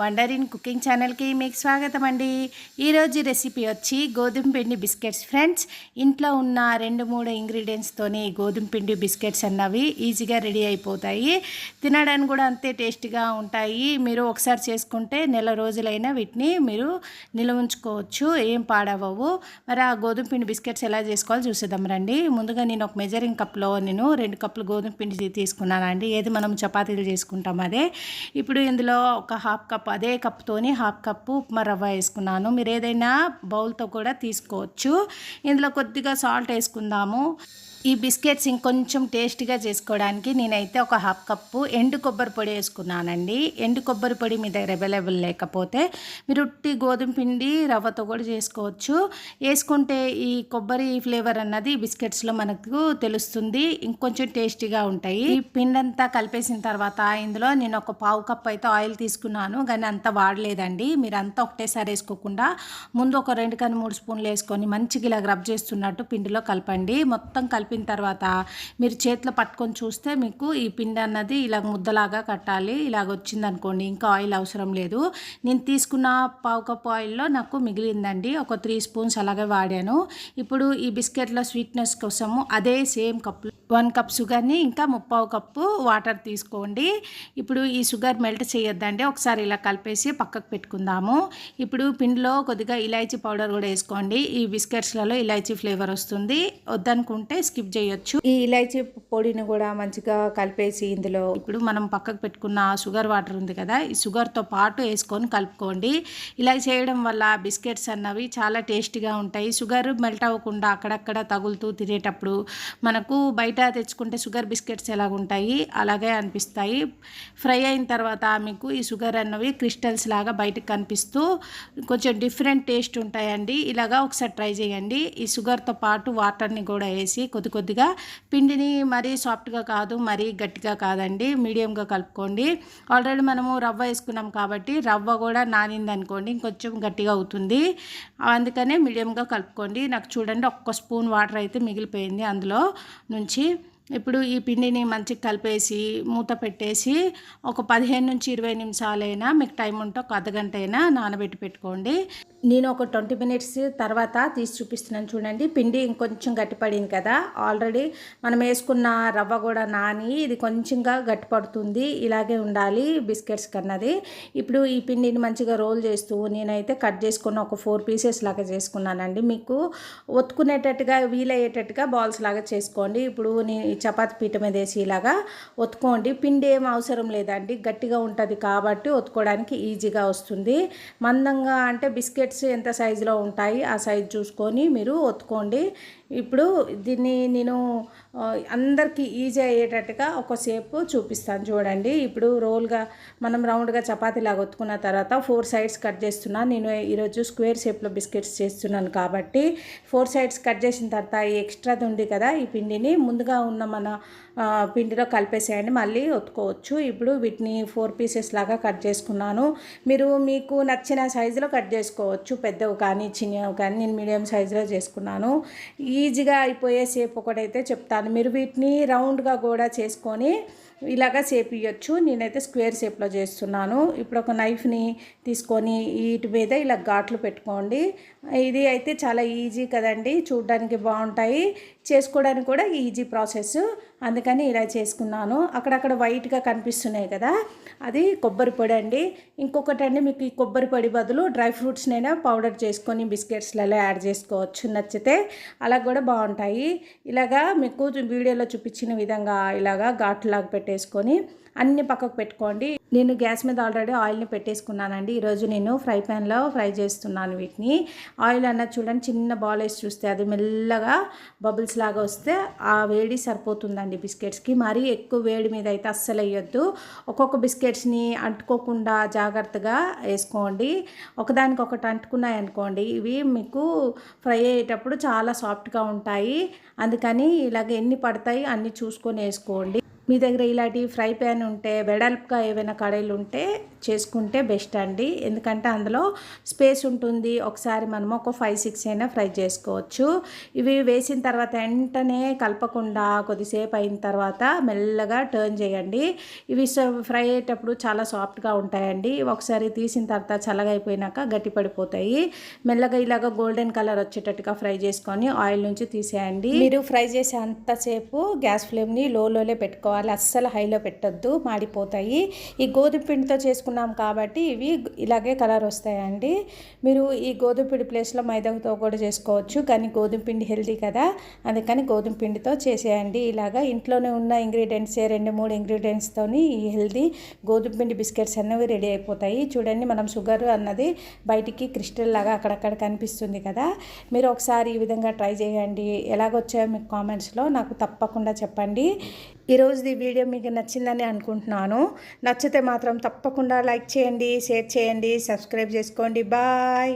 wonder in cooking ఛానల్కి మీకు స్వాగతం అండి ఈరోజు రెసిపీ వచ్చి గోధుమ పిండి బిస్కెట్స్. ఫ్రెండ్స్ ఇంట్లో ఉన్న రెండు మూడు ఇంగ్రీడియంట్స్తోని గోధుమ పిండి బిస్కెట్స్ అన్నవి ఈజీగా రెడీ అయిపోతాయి. తినడానికి కూడా అంతే టేస్టీగా ఉంటాయి. మీరు ఒకసారి చేసుకుంటే నెల రోజులైనా వీటిని మీరు నిల్వ ఉంచుకోవచ్చు. ఏం పాడవవు మరి ఆ గోధుమ పిండి బిస్కెట్స్ ఎలా చేసుకోవాలో చూసేద్దాం రండి. ముందుగా నేను ఒక మెజరింగ్ కప్లో నేను రెండు కప్పులు గోధుమ పిండి తీసుకున్నానండి. ఏది మనం చపాతీలు చేసుకుంటాం అదే. ఇప్పుడు ఇందులో ఒక హాఫ్ కప్ అదే కప్తోని హాఫ్ కప్పు ఉప్మా రవ్వ వేసుకున్నాను. మీరు ఏదైనా బౌల్తో కూడా తీసుకోవచ్చు. ఇందులో కొద్దిగా సాల్ట్ వేసుకుందాము. ఈ బిస్కెట్స్ ఇంకొంచెం టేస్టీగా చేసుకోవడానికి నేనైతే ఒక హాఫ్ కప్పు ఎండు కొబ్బరి పొడి వేసుకున్నానండి. ఎండు కొబ్బరి పొడి మీ దగ్గర అవైలబుల్ లేకపోతే మీరు ఉట్టి గోధుమ పిండి రవ్వతో కూడా చేసుకోవచ్చు. వేసుకుంటే ఈ కొబ్బరి ఫ్లేవర్ అన్నది బిస్కెట్స్లో మనకు తెలుస్తుంది. ఇంకొంచెం టేస్టీగా ఉంటాయి. ఈ పిండి అంతా కలిపేసిన తర్వాత ఇందులో నేను ఒక పావు కప్ అయితే ఆయిల్ తీసుకున్నాను. కానీ అంత వాడలేదండి. మీరు అంతా ఒకటేసారి వేసుకోకుండా ముందు ఒక రెండు కానీ మూడు స్పూన్లు వేసుకొని మంచిగా ఇలా రబ్ చేస్తున్నట్టు పిండిలో కలపండి. మొత్తం కలిపి కలిపిన తర్వాత మీరు చేతిలో పట్టుకొని చూస్తే మీకు ఈ పిండి అన్నది ఇలా ముద్దలాగా కట్టాలి ఇలాగ వచ్చింది అనుకోండి ఇంకా ఆయిల్ అవసరం లేదు. నేను తీసుకున్న పావు కప్పు ఆయిల్లో నాకు మిగిలిందండి ఒక త్రీ స్పూన్స్ అలాగే వాడాను. ఇప్పుడు ఈ బిస్కెట్లో స్వీట్నెస్ కోసము అదే సేమ్ కప్ వన్ కప్ షుగర్ని ఇంకా ముప్పావు కప్పు వాటర్ తీసుకోండి. ఇప్పుడు ఈ షుగర్ మెల్ట్ చేయొద్దండి. ఒకసారి ఇలా కలిపేసి పక్కకు పెట్టుకుందాము. ఇప్పుడు పిండిలో కొద్దిగా ఇలాచీ పౌడర్ కూడా వేసుకోండి. ఈ బిస్కెట్స్లలో ఇలాచీ ఫ్లేవర్ వస్తుంది. వద్దనుకుంటే స్కిప్ చేయొచ్చు. ఈ ఇలాచీ పొడిని కూడా మంచిగా కలిపేసి ఇందులో ఇప్పుడు మనం పక్కకు పెట్టుకున్న షుగర్ వాటర్ ఉంది కదా ఈ షుగర్తో పాటు వేసుకొని కలుపుకోండి. ఇలా చేయడం వల్ల బిస్కెట్స్ అన్నవి చాలా టేస్టీగా ఉంటాయి. షుగర్ మెల్ట్ అవ్వకుండా అక్కడక్కడ తగులుతూ తినేటప్పుడు మనకు బయట తెచ్చుకుంటే షుగర్ బిస్కెట్స్ ఎలాగుంటాయి? అలాగే అనిపిస్తాయి. ఫ్రై అయిన తర్వాత మీకు ఈ షుగర్ అన్నవి క్రిస్టల్స్ లాగా బయటకు కనిపిస్తూ కొంచెం డిఫరెంట్ టేస్ట్ ఉంటాయండి. ఇలాగా ఒకసారి ట్రై చేయండి. ఈ షుగర్తో పాటు వాటర్ని కూడా వేసి కొద్ది కొద్దిగా పిండిని మరీ సాఫ్ట్గా కాదు మరీ గట్టిగా కాదండి. మీడియంగా కలుపుకోండి. ఆల్రెడీ మనము రవ్వ వేసుకున్నాం కాబట్టి రవ్వ కూడా నానింది అనుకోండి ఇంకొంచెం గట్టిగా అవుతుంది. అందుకనే మీడియంగా కలుపుకోండి. నాకు చూడండి ఒక్క స్పూన్ వాటర్ అయితే మిగిలిపోయింది అందులో నుంచి. ఇప్పుడు ఈ పిండిని మంచిగా కలిపేసి మూత పెట్టేసి ఒక పదిహేను నుంచి ఇరవై నిమిషాలైనా మీకు టైం ఉంటే ఒక అర్ధగంట అయినా నానబెట్టి పెట్టుకోండి. నేను ఒక ట్వంటీ మినిట్స్ తర్వాత తీసి చూపిస్తున్నాను చూడండి. పిండి ఇంకొంచెం గట్టిపడింది కదా. ఆల్రెడీ మనం వేసుకున్న రవ్వ కూడా నాని ఇది కొంచెంగా గట్టిపడుతుంది. ఇలాగే ఉండాలి బిస్కెట్స్ కన్నది. ఇప్పుడు ఈ పిండిని మంచిగా రోల్ చేస్తూ నేనైతే కట్ చేసుకున్న ఒక ఫోర్ పీసెస్ లాగా చేసుకున్నానండి. మీకు ఒత్తుకునేటట్టుగా వీలయ్యేటట్టుగా బాల్స్ లాగా చేసుకోండి. ఇప్పుడు నేను చపాతి పీట మీద వేసి ఇలాగా ఒత్తుకోండి. పిండి ఏం అవసరం లేదండి. గట్టిగా ఉంటుంది కాబట్టి ఒత్తుకోవడానికి ఈజీగా వస్తుంది. మందంగా అంటే బిస్కెట్స్ ఎంత సైజులో ఉంటాయి ఆ సైజు చూసుకొని మీరు ఒత్తుకోండి. ఇప్పుడు దీన్ని నేను అందరికీ ఈజీ అయ్యేటట్టుగా ఒక షేప్ చూపిస్తాను చూడండి. ఇప్పుడు రోల్గా మనం రౌండ్గా చపాతీలాగా ఒత్తుకున్న తర్వాత ఫోర్ సైడ్స్ కట్ చేస్తున్నాను నేను ఈరోజు స్క్వేర్ షేప్లో బిస్కెట్స్ చేస్తున్నాను కాబట్టి ఫోర్ సైడ్స్ కట్ చేసిన తర్వాత ఈ ఎక్స్ట్రాది ఉంది కదా ఈ పిండిని ముందుగా ఉన్న మన పిండిలో కలిపేసేయండి మళ్ళీ ఒత్తుకోవచ్చు. ఇప్పుడు వీటిని ఫోర్ పీసెస్ లాగా కట్ చేసుకున్నాను. మీరు మీకు నచ్చిన సైజులో కట్ చేసుకోవచ్చు పెద్దవి కానీ చిన్నవి కానీ నేను మీడియం సైజులో చేసుకున్నాను. ఈజీగా అయిపోయే సేపు ఒకటైతే చెప్తాను. మీరు వీటిని రౌండ్గా కూడా చేసుకొని ఇలాగా షేప్ ఇవ్వచ్చు నేనైతే స్క్వేర్ షేప్లో చేస్తున్నాను. ఇప్పుడు ఒక నైఫ్ని తీసుకొని వీటి మీద ఇలా ఘాట్లు పెట్టుకోండి. ఇది అయితే చాలా ఈజీ కదండి. చూడడానికి బాగుంటాయి. చేసుకోవడానికి కూడా ఈజీ ప్రాసెస్ అందుకని ఇలా చేసుకున్నాను. అక్కడక్కడ వైట్గా కనిపిస్తున్నాయి కదా. అది కొబ్బరి పొడి అండి. ఇంకొకటి అండి మీకు ఈ కొబ్బరి పొడి బదులు డ్రై ఫ్రూట్స్నైనా పౌడర్ చేసుకొని బిస్కెట్స్లలో యాడ్ చేసుకోవచ్చు. నచ్చితే అలా కూడా బాగుంటాయి. ఇలాగా మీకు వీడియోలో చూపించిన విధంగా ఇలాగా ఘాట్లాగా పెట్టేసుకొని అన్ని పక్కకు పెట్టుకోండి. నేను గ్యాస్ మీద ఆల్రెడీ ఆయిల్ని పెట్టేసుకున్నానండి. ఈరోజు నేను ఫ్రై ప్యాన్లో ఫ్రై చేస్తున్నాను వీటిని. ఆయిల్ అన్నది చూడండి చిన్న బాల్ వేసి చూస్తే అది మెల్లగా బబుల్స్ లాగా వస్తే ఆ వేడి సరిపోతుందండి బిస్కెట్స్కి. మరీ ఎక్కువ వేడి మీద అయితే అస్సలు వేయొద్దు. ఒక్కొక్క బిస్కెట్స్ని అంటుకోకుండా జాగ్రత్తగా వేసుకోండి. ఒకదానికి ఒకటి అంటుకున్నాయి అనుకోండి ఇవి మీకు ఫ్రై అయ్యేటప్పుడు చాలా సాఫ్ట్గా ఉంటాయి. అందుకని ఇలాగ ఎన్ని పడతాయి అన్ని చూసుకొని వేసుకోండి. మీ దగ్గర ఇలాంటి ఫ్రై ప్యాన్ ఉంటే వెడల్పుగా ఏవైనా కడాయిలు ఉంటే చేసుకుంటే బెస్ట్ అండి. ఎందుకంటే అందులో స్పేస్ ఉంటుంది. ఒకసారి మనము ఒక ఫైవ్ సిక్స్ అయినా ఫ్రై చేసుకోవచ్చు. ఇవి వేసిన తర్వాత వెంటనే కలపకుండా కొద్దిసేపు అయిన తర్వాత మెల్లగా టర్న్ చేయండి. ఇవి ఫ్రై అయ్యేటప్పుడు చాలా సాఫ్ట్గా ఉంటాయండి. ఒకసారి తీసిన తర్వాత చల్లగా అయిపోయినాక గట్టి పడిపోతాయి. మెల్లగా ఇలాగ గోల్డెన్ కలర్ వచ్చేటట్టుగా ఫ్రై చేసుకొని ఆయిల్ నుంచి తీసేయండి. మీరు ఫ్రై చేసే అంతసేపు గ్యాస్ ఫ్లేమ్ని లోలోనే పెట్టుకోవాలి. అస్సలు హైలో పెట్టొద్దు మాడిపోతాయి. ఈ గోధుమ పిండితో చేసుకున్నాం కాబట్టి ఇవి ఇలాగే కలర్ వస్తాయండి. మీరు ఈ గోధుమ పిండి ప్లేస్లో మైదాతో కూడా చేసుకోవచ్చు. కానీ గోధుమ పిండి హెల్తీ కదా అందుకని గోధుమ పిండితో చేసేయండి. ఇలాగా ఇంట్లోనే ఉన్న ఇంగ్రీడియంట్సే రెండు మూడు ఇంగ్రీడియంట్స్తో ఈ హెల్తీ గోధుమ పిండి బిస్కెట్స్ అనేవి రెడీ అయిపోతాయి. చూడండి మనం షుగర్ అన్నది బయటికి క్రిస్టల్ లాగా అక్కడక్కడ కనిపిస్తుంది కదా. మీరు ఒకసారి ఈ విధంగా ట్రై చేయండి. ఎలాగొచ్చాయో మీకు కామెంట్స్లో నాకు తప్పకుండా చెప్పండి. ఈరోజు ఈ వీడియో మీకు నచ్చిందని అనుకుంటున్నాను. నచ్చితే మాత్రం తప్పకుండా లైక్ చేయండి షేర్ చేయండి సబ్స్క్రైబ్ చేసుకోండి. బాయ్.